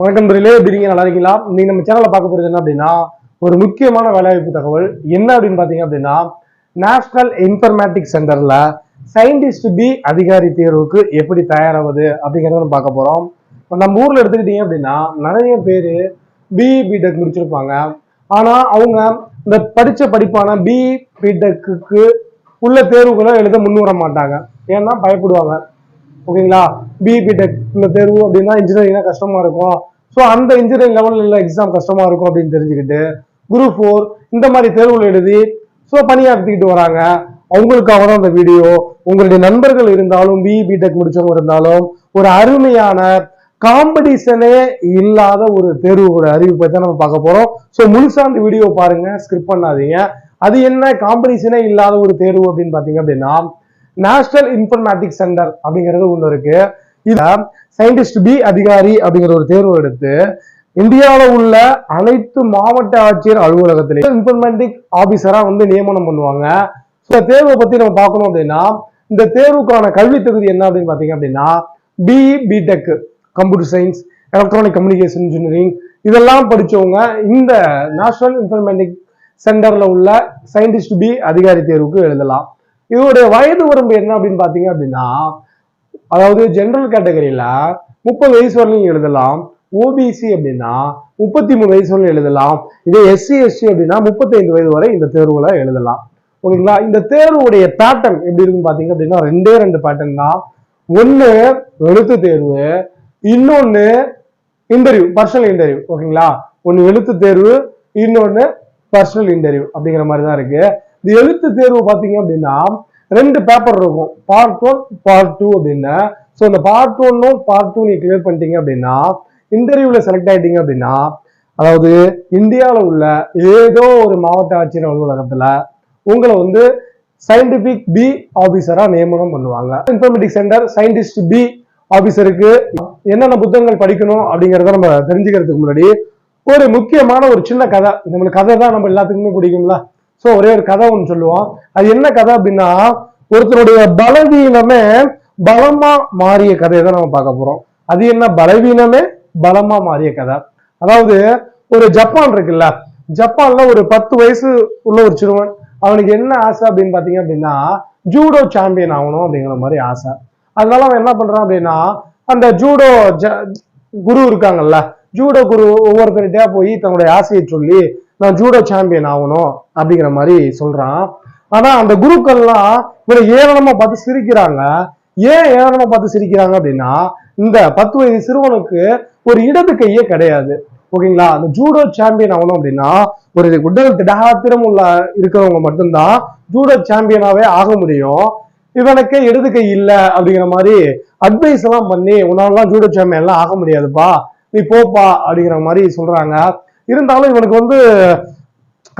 வணக்கம் பிரிலே எப்படிங்க நல்லா இருக்கீங்களா? இன்னைக்கு நம்ம சேனலில் பார்க்க போகிறது என்ன அப்படின்னா ஒரு முக்கியமான வேலைவாய்ப்பு தகவல். என்ன அப்படின்னு பார்த்தீங்க அப்படின்னா நேஷனல் இன்ஃபர்மேட்டிக் சென்டரில் சயின்டிஸ்ட் பி அதிகாரி தேர்வுக்கு எப்படி தயாராகுது அப்படிங்கிறத நம்ம பார்க்க போகிறோம் இப்போ நம்ம ஊரில் எடுத்துக்கிட்டீங்க அப்படின்னா நிறைய பேர் பிஇ பிடெக் முடிச்சிருப்பாங்க. ஆனால் அவங்க இந்த படித்த படிப்பான பிஇ பிடெக்கு உள்ள தேர்வுகளை எழுத முன் வர மாட்டாங்க. ஏன்னா பயப்படுவாங்க. ஓகேங்களா? பிபி டெக் உள்ள தேர்வு அப்படின்னா இன்ஜினியரிங்னா கஷ்டமா இருக்கும். ஸோ அந்த இன்ஜினியரிங் லெவலில் எக்ஸாம் கஷ்டமா இருக்கும் அப்படின்னு தெரிஞ்சுக்கிட்டு குரூப் ஃபோர் இந்த மாதிரி தேர்வுகள் எழுதி ஸோ பணியாற்றிக்கிட்டு வராங்க. அவங்களுக்காக தான் அந்த வீடியோ உங்களுடைய நண்பர்கள் இருந்தாலும் பிஇ பிடெக் முடிச்சவங்க இருந்தாலும் ஒரு அருமையான காம்படிஷனே இல்லாத ஒரு தேர்வோட அறிவிப்பை தான் நம்ம பார்க்க போறோம். ஸோ முழுசா அந்த வீடியோ பாருங்க ஸ்கிரிப் பண்ணாதீங்க. அது என்ன காம்படிஷனே இல்லாத ஒரு தேர்வு அப்படின்னு பாத்தீங்க அப்படின்னா நேஷனல் இன்ஃபர்மேட்டிக் சென்டர் அப்படிங்கிறது ஒன்று இருக்கு. இதுல சயின்டிஸ்ட் பி அதிகாரி அப்படிங்கிற ஒரு தேர்வு எடுத்து இந்தியாவில் உள்ள அனைத்து மாவட்ட ஆட்சியர் அலுவலகத்திலே இன்ஃபர்மேட்டிக் ஆபீசரா வந்து நியமனம் பண்ணுவாங்க. ஸோ இந்த தேர்வை பத்தி நம்ம பார்க்கணும் அப்படின்னா இந்த தேர்வுக்கான கல்வி தகுதி என்ன அப்படின்னு பாத்தீங்க அப்படின்னா B E B Tech computer science electronic communication engineering இதெல்லாம் படிச்சவங்க இந்த நேஷனல் இன்ஃபர்மேட்டிக் சென்டர்ல உள்ள சயின்டிஸ்ட் பி அதிகாரி தேர்வுக்கு எழுதலாம். இதோடைய வயது வரம்பு என்ன அப்படின்னு பாத்தீங்க அப்படின்னா அதாவது ஜென்ரல் கேட்டகரியில முப்பது வயசு வரலையும் எழுதலாம். ஓபிசி அப்படின்னா முப்பத்தி மூணு வயசு வரலையும் எழுதலாம். இதே எஸ்சி எஸ்டி அப்படின்னா முப்பத்தைந்து வயது வரை இந்த தேர்வுல எழுதலாம். ஓகேங்களா? இந்த தேர்வுடைய பேட்டர்ன் எப்படி இருக்குன்னு பாத்தீங்க அப்படின்னா ரெண்டே ரெண்டு பேட்டர்ன் தான். ஒண்ணு எழுத்து தேர்வு இன்னொன்னு இன்டர்வியூ பர்சனல் இன்டர்வியூ ஓகேங்களா? ஒன்னு எழுத்து தேர்வு இன்னொன்னு பர்சனல் இன்டர்வியூ அப்படிங்கிற மாதிரி தான் இருக்கு. இந்த எழுத்து தேர்வு பாத்தீங்க அப்படின்னா ரெண்டு பேப்பர் இருக்கும். பார்ட் ஒன் பார்ட் டூ அப்படின்னு ஸோ இந்த பார்ட் ஒன்னும் பார்ட் டூ நீ கிளியர் பண்ணிட்டீங்க அப்படின்னா இன்டர்வியூவில் செலக்ட் ஆயிட்டீங்க அப்படின்னா அதாவது இந்தியாவில் உள்ள ஏதோ ஒரு மாவட்ட ஆட்சியர் அலுவலகத்தில் உங்களை வந்து சயின்டிபிக் பி ஆஃபீஸராக நியமனம் பண்ணுவாங்க. இன்ஃபர்மேட்டிக் சென்டர் சயின்டிஸ்ட் பி ஆஃபீஸருக்கு என்னென்ன புத்தகங்கள் படிக்கணும் அப்படிங்கிறத நம்ம தெரிஞ்சுக்கிறதுக்கு முன்னாடி ஒரு முக்கியமான ஒரு சின்ன கதை. நம்மளுக்கு கதை தான் நம்ம எல்லாத்துக்குமே பிடிக்கும்ல. சோ ஒரே ஒரு கதை ஒன்று சொல்லுவோம். அது என்ன கதை அப்படின்னா ஒருத்தருடைய பலவீனமே பலமா மாறிய கதையை தான் நம்ம பார்க்க போறோம். அது என்ன? பலவீனமே பலமா மாறிய கதை. அதாவது ஒரு ஜப்பான் இருக்குல்ல ஜப்பான்ல ஒரு பத்து வயசு உள்ள ஒரு சிறுவன் அவனுக்கு என்ன ஆசை அப்படின்னு பாத்தீங்க அப்படின்னா ஜூடோ சாம்பியன் ஆகணும் அப்படிங்கிற மாதிரி ஆசை. அதனால அவன் என்ன பண்றான் அப்படின்னா அந்த ஜூடோ ஜ- குரு இருக்காங்கல்ல ஜூடோ குரு ஒவ்வொருத்தர்கிட்டயா போய் தன்னுடைய ஆசையை சொல்லி நான் ஜூடோ சாம்பியன் ஆகணும் அப்படிங்கிற மாதிரி சொல்றான். ஆனா அந்த குருக்கள்லாம் இவரை ஏளனமா பார்த்து சிரிக்கிறாங்க. ஏன் ஏளனமா பார்த்து சிரிக்கிறாங்க அப்படின்னா இந்த பத்து வயது சிறுவனுக்கு ஒரு இடது கையே கிடையாது. ஓகேங்களா? அந்த ஜூடோ சாம்பியன் ஆகணும் அப்படின்னா ஒரு உடல் திடகாத்திரம் உள்ள இருக்கிறவங்க மட்டும்தான் ஜூடோ சாம்பியனாவே ஆக முடியும். இவனுக்கு இடது கை இல்லை அப்படிங்கிற மாதிரி அட்வைஸ் எல்லாம் பண்ணி உன்னாலலாம் ஜூடோ சாம்பியன் எல்லாம் ஆக முடியாதுப்பா. நீ போப்பா அப்படிங்கிற மாதிரி சொல்றாங்க. இருந்தாலும் இவனுக்கு வந்து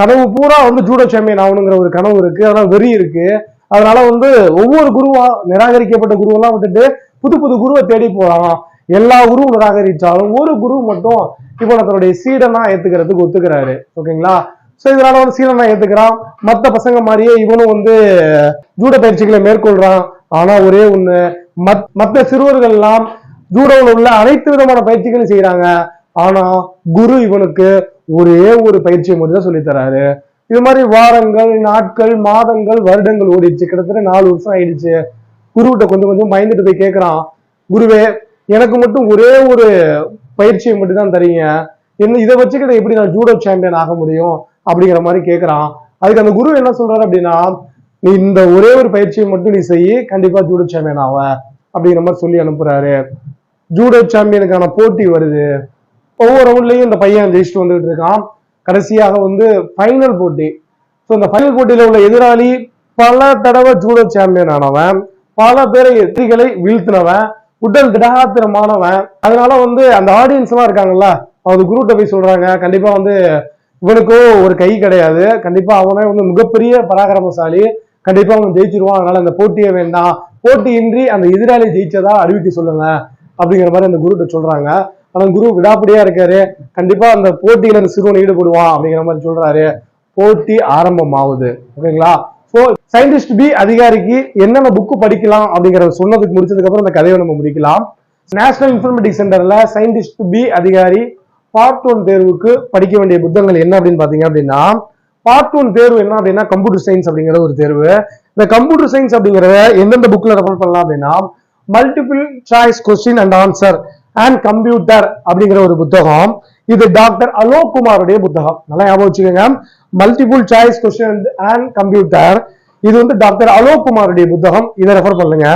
கனவு பூரா வந்து ஜூடோ சாம்பியன் ஆகணுங்கிற ஒரு கனவு இருக்கு. அதனால வெறி இருக்கு. அதனால வந்து ஒவ்வொரு குருவா நிராகரிக்கப்பட்ட குருவெல்லாம் வந்துட்டு புது புது குருவை தேடி போறான் எல்லா குருவும் நிராகரிச்சாலும் ஒரு குரு மட்டும் இப்போ தன்னுடைய சீடனா ஏத்துக்கிறதுக்கு ஒத்துக்கிறாரு. ஓகேங்களா? சோ இதனால வந்து சீடனா ஏத்துக்கிறான். மத்த பசங்க மாதிரியே இவனும் வந்து ஜூட பயிற்சிகளை மேற்கொள்றான். ஆனா ஒரே ஒண்ணு மத் மற்ற சிறுவர்கள் எல்லாம் ஜூடோவில் உள்ள அனைத்து விதமான பயிற்சிகளும் செய்யறாங்க ஆனா குரு இவனுக்கு ஒரே ஒரு பயிற்சியை மட்டும் தான் சொல்லித் தராரு இது மாதிரி வாரங்கள் நாட்கள் மாதங்கள் வருடங்கள் ஓடிடுச்சு. கிட்டத்தட்ட நாலு வருஷம் ஆயிடுச்சு. குருகிட்ட கொஞ்சம் கொஞ்சம் பயந்துட்டு போய் கேட்கறான் குருவே எனக்கு மட்டும் ஒரே ஒரு பயிற்சியை மட்டும் தான் தரீங்க. என்ன இதை வச்சுக்கிட்ட எப்படி நான் ஜூடோ சாம்பியன் ஆக முடியும்? அப்படிங்கிற மாதிரி கேட்கறான் அதுக்கு அந்த குரு என்ன சொல்றாரு அப்படின்னா நீ இந்த ஒரே ஒரு பயிற்சியை மட்டும் நீ செய்யி கண்டிப்பா ஜூடோ சாம்பியன் ஆவ. அப்படிங்கிற மாதிரி சொல்லி அனுப்புறாரு. ஜூடோ சாம்பியனுக்கான போட்டி வருது. ஒவ்வொரு ரவுண்ட்லையும் இந்த பையன் ஜெயிச்சுட்டு வந்துட்டு இருக்கான். கடைசியாக வந்து ஃபைனல் போட்டி. ஸோ இந்த ஃபைனல் போட்டியில் உள்ள எதிராளி பல தடவை ஜூடோ சாம்பியன் ஆனவன் பல பேரை எதிரிகளை வீழ்த்தினவன் உடல் திடகாத்திரமானவன் அதனால வந்து அந்த ஆடியன்ஸ் எல்லாம் இருக்காங்கல்ல அவங்க குருட்ட போய் சொல்றாங்க கண்டிப்பா வந்து இவனுக்கோ ஒரு கை கிடையாது. கண்டிப்பா அவனே வந்து மிகப்பெரிய பராக்கிரமசாலி. கண்டிப்பா அவன் ஜெயிச்சிருவான். அதனால அந்த போட்டியே வேண்டாம். போட்டியின்றி அந்த எதிராளி ஜெயிச்சதா அறிவிக்க சொல்லுங்க அப்படிங்கிற மாதிரி அந்த குருட்ட சொல்றாங்க. ஆனா குரு விடாப்படியா இருக்காரு. கண்டிப்பா அந்த போட்டியில அந்த சிறுவன் ஈடுபடுவான் அப்படிங்கிற மாதிரி சொல்றாரு. போட்டி ஆரம்பமாகுது. ஓகேங்களா? ஸோ சயின்டிஸ்ட் பி அதிகாரிக்கு என்னென்ன புக்கு படிக்கலாம் அப்படிங்கிறத சொன்னதுக்கு முடிச்சதுக்கு அப்புறம் இந்த கதையை நம்ம முடிக்கலாம். நேஷனல் இன்ஃபர்மேட்டிக் சென்டர்ல சயின்டிஸ்ட் பி அதிகாரி பார்ட் ஒன் தேர்வுக்கு படிக்க வேண்டிய புத்தகங்கள் என்ன அப்படின்னு பாத்தீங்க அப்படின்னா பார்ட் ஒன் தேர்வு என்ன அப்படின்னா கம்ப்யூட்டர் சயின்ஸ் அப்படிங்கிற ஒரு தேர்வு. இந்த கம்ப்யூட்டர் சயின்ஸ் அப்படிங்கிறத எந்தெந்த புக்ல ரெஃபர் பண்ணலாம் அப்படின்னா multiple choice question and answer and computer அப்படிங்கிற ஒரு புத்தகம். இது டாக்டர் அலோக் குமாருடைய புத்தகம். நல்லா ஞாபகம் வச்சுக்கோங்க. Multiple choice question and computer இது வந்து டாக்டர் அலோக் குமாருடைய புத்தகம். இதை ரெஃபர் பண்ணுங்க.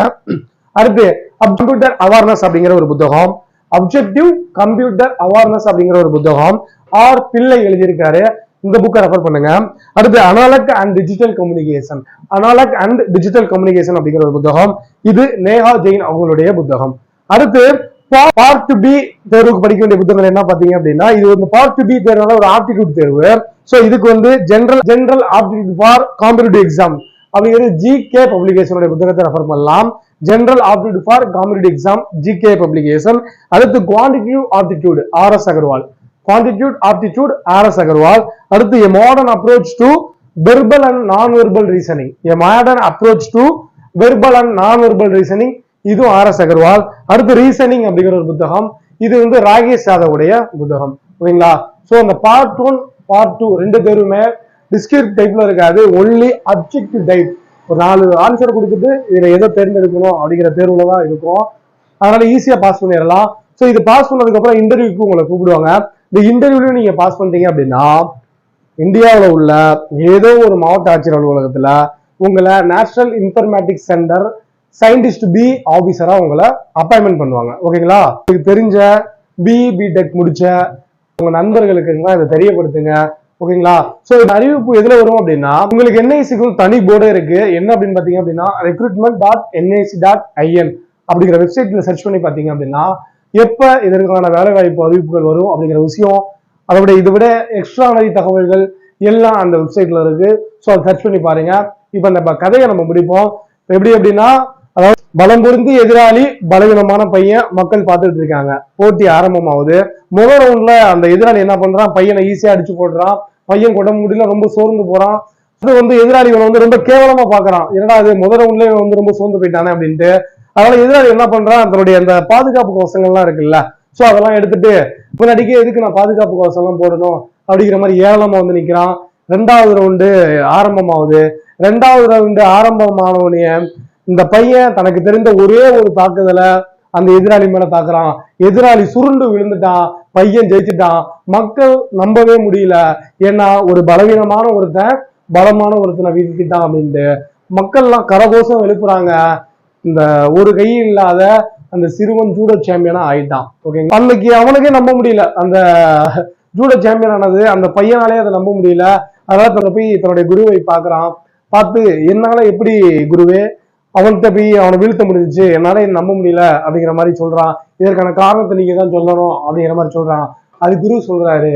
அடுத்து கம்ப்யூட்டர் அவேர்னஸ் அப்படிங்கிற ஒரு புத்தகம். அப்ஜெக்டிவ் கம்ப்யூட்டர் அவேர்னஸ் அப்படிங்கிற ஒரு புத்தகம். ஆர் பிள்ளை எழுதியிருக்காரு. இந்த புக்கை ரெஃபர் பண்ணுங்க. அடுத்து analog and digital communication analog and digital communication அப்படிங்கிற ஒரு புத்தகம். இது நேஹா ஜெயின் அவங்களுடைய புத்தகம். அடுத்து பார்ட் பி தேர்வுக்கு படிக்க வேண்டிய புத்தகங்கள் என்ன பாத்தீங்க அப்படின்னா இது வந்து பார்ட் பி தேர்வுனால ஒரு ஆப்டிடியூட் தேர்வு. சோ இதுக்கு வந்து general general aptitude for competitive exam அப்படிங்கிறது ஜிகே பப்ளிகேஷனுடைய புத்தகத்தை ரெஃபர் பண்ணலாம். General aptitude for competitive exam G K publication அடுத்து quantitative aptitude R S Agarwal quantitative aptitude R S Agarwal அடுத்து a modern approach to verbal and non verbal reasoning a modern approach to verbal and non verbal reasoning இதுவும் R S Agarwal. அடுத்து reasoning அப்படிங்கிற ஒரு புத்தகம். இது வந்து ராகேஷ் யாதவுடைய புத்தகம். ஓகேங்களா? சோ அந்த பார்ட் ஒன் பார்ட் டூ ரெண்டு பேருமே டிஸ்கிரிப்ட் டைப்ல இருக்காது. ஒன்லி அப்ஜெக்டிவ் டைப் ஒரு நாலு ஆன்சர் கொடுத்துட்டு இதுல எதை தேர்ந்தெடுக்கணும் அப்படிங்கிற தேர்வுல தான் இருக்கும். அதனால ஈஸியா பாஸ் பண்ணிடலாம். சோ இது பாஸ் பண்ணதுக்கு அப்புறம் இன்டர்வியூக்கு உங்களை கூப்பிடுவாங்க. இந்த இன்டர்வியூல நீங்க பாஸ் பண்ணிட்டீங்க அப்படின்னா இந்தியாவில் உள்ள ஏதோ ஒரு மாவட்ட ஆட்சியர் அலுவலகத்துல உங்களை national informatics centre scientist B ஆபீசரா உங்களை அப்பாயின்மெண்ட் பண்ணுவாங்க. ஓகேங்களா உங்களுக்கு தெரிஞ்ச பி பிடெக் முடிச்ச உங்க நண்பர்களுக்கு இதை தெரியப்படுத்துங்க. ஓகேங்களா சோ இந்த அறிவிப்பு எதுல வரும் அப்படின்னா உங்களுக்கு என்ஐசிக்கும் தனி போர்டே இருக்கு. என்ன அப்படின்னு பாத்தீங்க அப்படின்னா recruitment dot NIC dot IN அப்படிங்கிற வெப்சைட்ல சர்ச் பண்ணி பாத்தீங்க அப்படின்னா எப்ப இதற்கான வேலை வாய்ப்பு அறிவிப்புகள் வரும் அப்படிங்கிற விஷயம் அதோட இதை விட எக்ஸ்ட்ரானரி தகவல்கள் எல்லாம் அந்த வெப்சைட்ல இருக்கு. ஸோ அதை சர்ச் பண்ணி பாருங்க. இப்போ அந்த கதையை நம்ம முடிப்போம். எப்படி அப்படின்னா பலம் பொருந்தி எதிராளி பலவீனமான பையன் மக்கள் பார்த்துட்டு இருக்காங்க. போட்டி ஆரம்பமாகுது. முதல் ரவுண்ட்ல அந்த எதிராளி என்ன பண்றான்? பையனை ஈஸியா அடிச்சு போடுறான். பையன் உடம்பு முடியல ரொம்ப சோர்ந்து போறான். அது வந்து எதிராளி இவனை வந்து ரொம்ப கேவலமா பாக்குறான் என்னடா அது முதல் ரவுண்ட்ல இவன் வந்து ரொம்ப சோர்ந்து போயிட்டானே அப்படின்ட்டு. அதனால எதிராளி என்ன பண்றான்? தன்னுடைய அந்த பாதுகாப்பு கவசங்கள்லாம் இருக்குல்ல சோ அதெல்லாம் எடுத்துட்டு முன்னாடிக்கே எதுக்கு நான் பாதுகாப்பு கவசம் எல்லாம் போடணும்? அப்படிங்கிற மாதிரி ஏளமா வந்து நிக்கிறான். ரெண்டாவது ரவுண்டு ஆரம்பமாகுது. ரெண்டாவது ரவுண்டு ஆரம்பமானவனைய இந்த பையன் தனக்கு தெரிந்த ஒரே ஒரு தாக்குதலை அந்த எதிராளி மேல தாக்குறான். எதிராளி சுருண்டு விழுந்துட்டான் பையன் ஜெயிச்சுட்டான். மக்கள் நம்பவே முடியல. ஏன்னா ஒரு பலவீனமான ஒருத்தன் பலமான ஒருத்தனை வீழ்த்திட்டான் அப்படின்ட்டு. மக்கள்லாம் கரகோஷம் எழுப்புறாங்க. இந்த ஒரு கை இல்லாத அந்த சிறுவன் ஜூடோ சாம்பியனா ஆயிட்டான். ஓகேங்க? அன்னைக்கு அவனுக்கே நம்ப முடியல. அந்த ஜூடோ சாம்பியன் ஆனது அந்த பையனாலே அதை நம்ப முடியல. அதனால தன்னை போய் தன்னுடைய குருவை பார்க்குறான். பார்த்து என்னால எப்படி குருவே அவன்கிட்ட போய் அவனை வீழ்த்த முடிஞ்சிச்சு என்னால இதை நம்ப முடியல அப்படிங்கிற மாதிரி சொல்றான். இதற்கான காரணத்தை நீங்க தான் சொல்லணும் அப்படிங்கிற மாதிரி சொல்றான். அது குரு சொல்றாரு.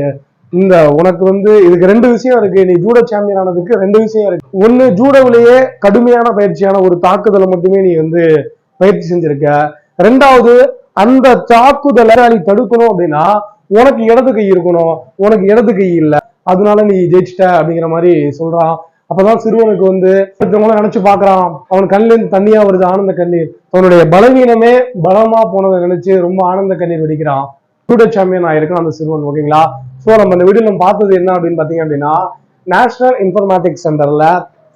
இந்த உனக்கு வந்து இதுக்கு ரெண்டு விஷயம் இருக்கு. நீ ஜூடோ சாம்பியன் ஆனதுக்கு ரெண்டு விஷயம் இருக்கு. ஒண்ணு ஜூடோவிலேயே கடுமையான பயிற்சியான ஒரு தாக்குதலை மட்டுமே நீ வந்து பயிற்சி செஞ்சிருக்க. ரெண்டாவது அந்த தாக்குதலை நீ தடுக்கணும் அப்படின்னா உனக்கு இடது கை இருக்கணும். உனக்கு இடது கை இல்லை. அதனால நீ ஜெயிச்சிட்ட அப்படிங்கிற மாதிரி சொல்றான். அப்பதான் சிறுவனுக்கு வந்து ஒருத்தவங்கள நினைச்சு பாக்குறான் அவன் கண்ணுல இருந்து தண்ணியா வருது ஆனந்த கண்ணீர். அவனுடைய பலவீனமே பலமா போனதை நினைச்சு ரொம்ப ஆனந்த கண்ணீர் வெடிக்கிறான். ஜூடோ சாம்பியன் ஆயிருக்கான் அந்த சிறுவன் ஓகேங்களா? சோ நம்ம இந்த வீடியோ நம்ம பார்த்தது என்ன அப்படின்னு பாத்தீங்க அப்படின்னா நேஷனல் இன்ஃபர்மேட்டிக்ஸ் சென்டர்ல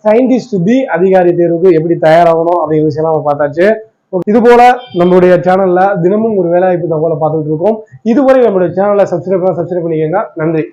சயின்டிஸ்ட் பி அதிகாரி தேர்வுக்கு எப்படி தயாராகணும் அப்படிங்கிற விஷயம் நம்ம பார்த்தாச்சு. இது போல நம்மளுடைய சேனல்ல தினமும் ஒரு வேலைவாய்ப்பு தகவலை பார்த்துட்டு இருக்கோம். இதுவரை நம்மளுடைய சேனலை சப்ஸ்கிரைப் பண்ண சப்ஸ்கிரைப் பண்ணிக்கோங்க. நன்றி.